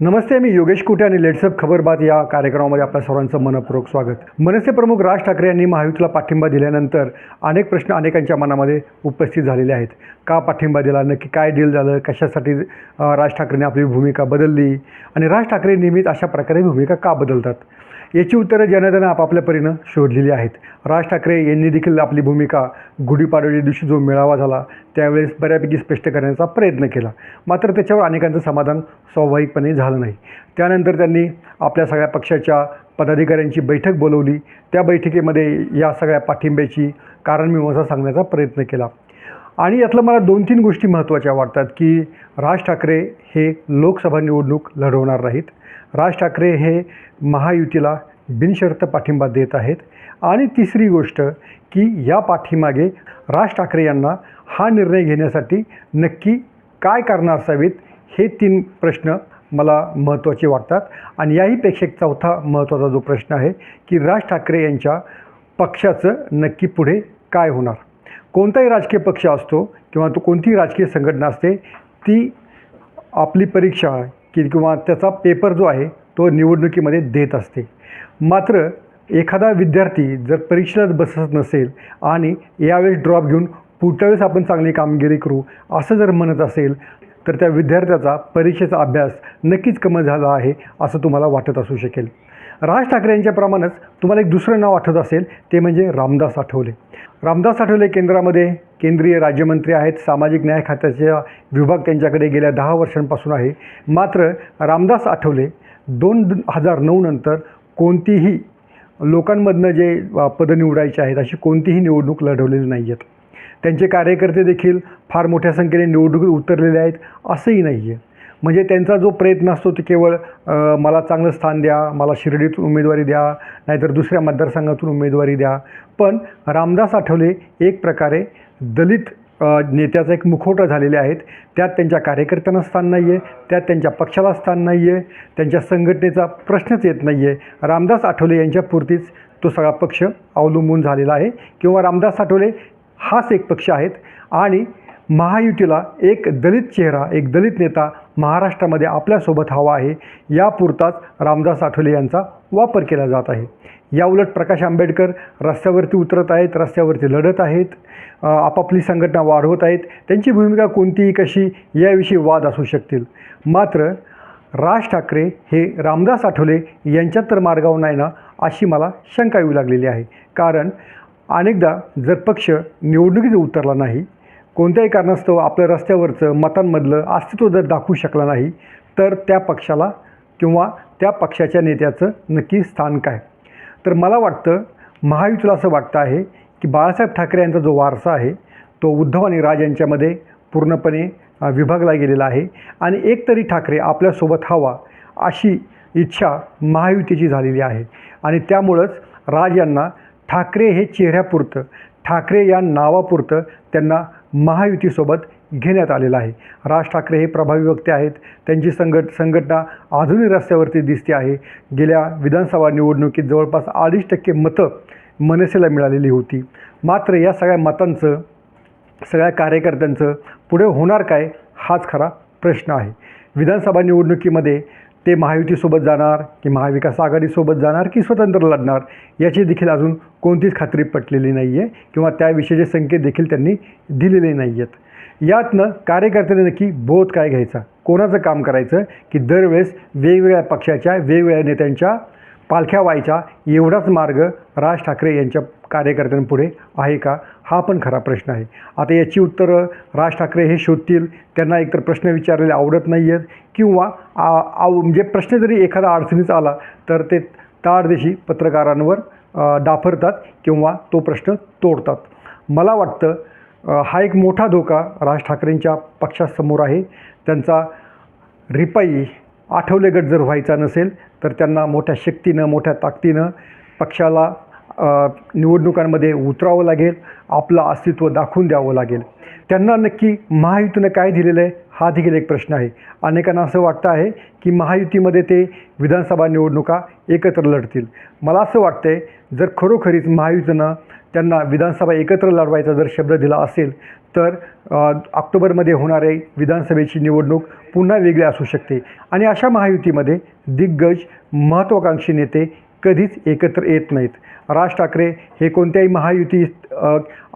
नमस्ते मी योगेश कुटे आणि लेट्सअप खबर बात या कार्यक्रमामध्ये आपल्या सर्वांचं मनपूर्वक स्वागत. मनसे प्रमुख राज ठाकरे यांनी महायुतीला पाठिंबा दिल्यानंतर अनेक प्रश्न अनेकांच्या मनामध्ये उपस्थित झालेले आहेत. का पाठिंबा दिला? नक्की काय डील झालं? कशासाठी राज ठाकरेंनी आपली भूमिका बदलली? आणि राज ठाकरे नेहमीच अशा प्रकारे भूमिका का बदलतात? याची उत्तरं जनतेनं आपापल्या परीनं शोधलेली आहेत. राज ठाकरे यांनी देखील आपली भूमिका गुढीपाडव्याच्या दिवशी जो मेळावा झाला त्यावेळेस बऱ्यापैकी स्पष्ट करण्याचा प्रयत्न केला. मात्र त्याच्यावर अनेकांचं समाधान स्वाभाविकपणे झालं नाही. त्यानंतर त्यांनी आपल्या सगळ्या पक्षाच्या पदाधिकाऱ्यांची बैठक बोलवली. त्या बैठकीमध्ये या सगळ्या पाठिंब्याची कारणमीमांसा सांगण्याचा प्रयत्न केला. आणि यातलं मला दोन तीन गोष्टी महत्त्वाच्या वाटतात की राज ठाकरे हे लोकसभा निवडणूक लढवणार नाहीत. राज ठाकरे हे महायुतीला बिनशर्त पाठिंबा देत आहेत. आणि तिसरी गोष्ट की या पाठीमागे राज ठाकरे यांना हा निर्णय घेण्यासाठी नक्की काय कारणं असावीत हे तीन प्रश्न मला महत्त्वाचे वाटतात. आणि याहीपेक्षा एक चौथा महत्त्वाचा जो प्रश्न आहे की राज ठाकरे यांच्या पक्षाचं नक्की पुढे काय होणार? कोणताही राजकीय पक्ष असतो किंवा तो कोणतीही राजकीय संघटना असते ती आपली परीक्षा की किंवा त्याचा पेपर जो आहे तो निवडणुकीमध्ये देत असते. मात्र एखादा विद्यार्थी जर परीक्षेलाच बसत नसेल आणि यावेळेस ड्रॉप घेऊन पुढच्या वेळेस आपण चांगली कामगिरी करू असं जर म्हणत असेल तर त्या विद्यार्थ्याचा परीक्षेचा अभ्यास नक्कीच कमी झाला आहे असं तुम्हाला वाटत असू शकेल. राज ठाकरे यांच्याप्रमाणेच तुम्हाला एक दुसरं नाव आठवत असेल ते म्हणजे रामदास आठवले. रामदास आठवले केंद्रामध्ये केंद्रीय राज्यमंत्री आहेत सामाजिक न्याय खात्याचा विभाग त्यांच्याकडे गेल्या दहा वर्षांपासून आहे. मात्र रामदास आठवले दोन हजार नऊ नंतर कोणतीही लोकांमधनं जे पदं निवडायचे आहेत अशी कोणतीही निवडणूक लढवलेली नाही आहेत. त्यांचे कार्यकर्ते देखील फार मोठ्या संख्येने निवडणुकीत उतरलेले आहेत असंही नाही आहे. म्हणजे त्यांचा जो प्रयत्न असतो ते केवळ मला चांगलं स्थान द्या मला शिर्डीतून उमेदवारी द्या नाहीतर दुसऱ्या मतदारसंघातून उमेदवारी द्या. पण रामदास आठवले एक प्रकारे दलित नेत्याचा एक मुखवटा झालेले आहेत. त्यात त्यांच्या कार्यकर्त्यांना स्थान नाही आहे त्यात त्यांच्या पक्षाला स्थान नाही आहे त्यांच्या संघटनेचा प्रश्नच येत नाही आहे रामदास आठवले यांच्यापुरतीच तो सगळा पक्ष अवलंबून झालेला आहे. किंवा रामदास आठवले हाच एक पक्ष आहेत. आणि महायुतीला एक दलित चेहरा एक दलित नेता महाराष्ट्रामध्ये आपल्यासोबत हवा आहे यापुरताच रामदास आठवले यांचा वापर केला जात आहे. याउलट प्रकाश आंबेडकर रस्त्यावरती उतरत आहेत रस्त्यावरती लढत आहेत आपापली संघटना वाढवत आहेत. त्यांची भूमिका कोणतीही कशी याविषयी वाद असू शकतील. मात्र राज ठाकरे हे रामदास आठवले यांच्यात तर मार्गावर नाही ना अशी मला शंका येऊ लागलेली आहे. कारण अनेकदा जर पक्ष निवडणुकीत उतरला नाही कोणत्याही कारणास्तव आपल्या रस्त्यावरचं मतांमधलं अस्तित्व जर दाखवू शकला नाही तर त्या पक्षाला किंवा त्या पक्षाच्या नेत्याचं नक्की स्थान काय? तर मला वाटतं महायुतीला असं वाटतं आहे की बाळासाहेब ठाकरे यांचा जो वारसा आहे तो उद्धव आणि राज यांच्यामध्ये पूर्णपणे विभागला गेलेला आहे. आणि एक तरी ठाकरे आपल्यासोबत हवा अशी इच्छा महायुतीची झालेली आहे. आणि त्यामुळंच राज यांना ठाकरे हे चेहऱ्यापुरतं ठाकरे या नावापुरतं त्यांना महायुतीसोबत घेण्यात आलेलं आहे. राज ठाकरे हे प्रभावी वक्ते आहेत. त्यांची संघट संघटना अजूनही रस्त्यावरती दिसते आहे. गेल्या विधानसभा निवडणुकीत जवळपास अडीच टक्के मतं मनसेला मिळालेली होती. मात्र या सगळ्या मतांचं सगळ्या कार्यकर्त्यांचं पुढे होणार काय हाच खरा प्रश्न आहे. विधानसभा निवडणुकीमध्ये ते महायुतीसोबत जाणार की महाविकास आघाडीसोबत जाणार की स्वतंत्र लढणार याची देखील अजून कोणतीच खात्री पटलेली नाही आहे किंवा त्याविषयीचे संकेत देखील त्यांनी दिलेले नाही आहेत यातनं कार्यकर्त्याने नक्की बोध काय घ्यायचा? कोणाचं काम करायचं? की दरवेळेस वेगवेगळ्या पक्षाच्या वेगवेगळ्या नेत्यांच्या पालख्या व्हायच्या एवढाच मार्ग राज ठाकरे यांच्या कार्यकर्त्यांपुढे आहे का? हा पण खरा प्रश्न आहे. आता याची उत्तरं राज ठाकरे हे शोधतील. त्यांना एकतर प्रश्न विचारलेले आवडत नाही आहेत किंवा आ- आव म्हणजे प्रश्न जरी एखादा अडचणीत आला तर ते ताडदेशी पत्रकारांवर डाफरतात किंवा तो प्रश्न तोडतात. मला वाटतं हा एक मोठा धोका राज ठाकरेंच्या पक्षासमोर आहे. त्यांचा रिपाई आठवले गट जर व्हायचा नसेल तर त्यांना मोठ्या शक्तीनं मोठ्या ताकदीनं पक्षाला निवडणुकांमध्ये उतरावं लागेल आपलं अस्तित्व दाखवून द्यावं लागेल. त्यांना नक्की महायुतीनं काय दिलेलं आहे हा देखील एक प्रश्न आहे. अनेकांना असं वाटतं आहे की महायुतीमध्ये ते विधानसभा निवडणुका एकत्र लढतील. मला असं वाटतं आहे जर खरोखरीच महायुतीनं त्यांना विधानसभा एकत्र लढवायचा जर शब्द दिला असेल तर ऑक्टोबरमध्ये होणारे विधानसभेची निवडणूक पुन्हा वेगळी असू शकते. आणि अशा महायुतीमध्ये दिग्गज महत्त्वाकांक्षी नेते कधीच एकत्र येत नाहीत. राज ठाकरे हे कोणत्याही महायुती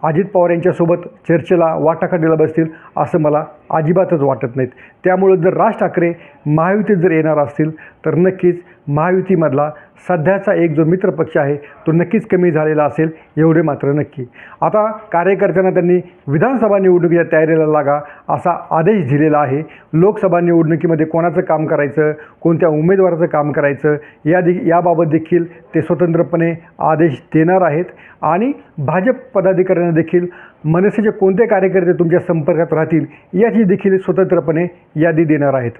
अजित पवार यांच्यासोबत चर्चेला वाटाखाटीला बसतील असं मला अजिबातच वाटत नाहीत. त्यामुळं जर राज ठाकरे महायुतीत जर येणार असतील तर नक्कीच महायुतीमधला सध्याचा एक जो मित्रपक्ष आहे तो नक्कीच कमी झालेला असेल एवढे मात्र नक्की. आता कार्यकर्त्यांना त्यांनी विधानसभा निवडणुकीच्या तयारीला लागा असा आदेश दिलेला आहे. लोकसभा निवडणुकीमध्ये कोणाचं काम करायचं कोणत्या उमेदवाराचं काम करायचं या दे याबाबत देखील ते स्वतंत्रपणे आदेश देणार आहेत. आणि भाजप पदाधिकाऱ्यांना देखील मनसेचे कोणते कार्यकर्ते तुमच्या संपर्कात राहतील याची देखील स्वतंत्रपणे यादी देणार आहेत.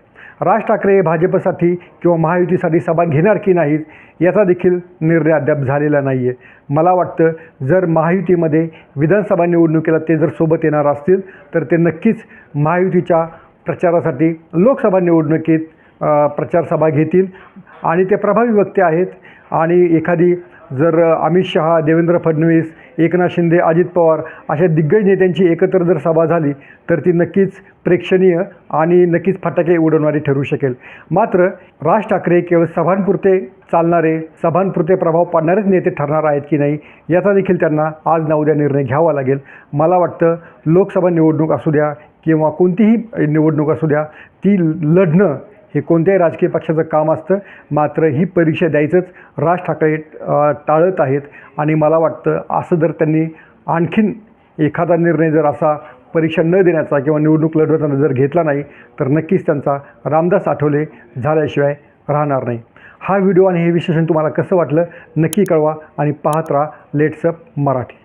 राज ठाकरे हे भाजपसाठी किंवा महायुतीसाठी सभा घेणार की नाहीत याचा देखील निर्णय अद्याप झालेला नाही आहे मला वाटतं जर महायुतीमध्ये विधानसभा निवडणुकीला ते जर सोबत येणार असतील तर ते नक्कीच महायुतीच्या प्रचारासाठी लोकसभा निवडणुकीत प्रचारसभा घेतील. आणि ते प्रभावी वक्ते आहेत. आणि एखादी जर अमित शहा देवेंद्र फडणवीस एकनाथ शिंदे अजित पवार अशा दिग्गज नेत्यांची एकत्र जर सभा झाली तर ती नक्कीच प्रेक्षणीय आणि नक्कीच फटाके उडवणारी ठरू शकेल. मात्र राज ठाकरे केवळ सभांपुरते चालणारे सभांपुरते प्रभाव पाडणारेच नेते ठरणार आहेत की नाही याचा देखील त्यांना आज ना उद्या निर्णय घ्यावा लागेल. मला वाटतं लोकसभा निवडणूक असू द्या किंवा कोणतीही निवडणूक असू द्या ती लढणं हे कोणत्याही राजकीय पक्षाचं काम असतं. मात्र ही परीक्षा द्यायचंच. राज ठाकरे टाळत आहेत. आणि मला वाटतं असं जर त्यांनी आणखीन एखादा निर्णय जर असा परीक्षा न देण्याचा किंवा निवडणूक लढवताना जर घेतला नाही तर नक्कीच त्यांचा रामदास आठवले झाल्याशिवाय राहणार नाही. हा व्हिडिओ आणि हे विश्लेषण तुम्हाला कसं वाटलं नक्की कळवा आणि पाहत राहा लेट्सअप मराठी.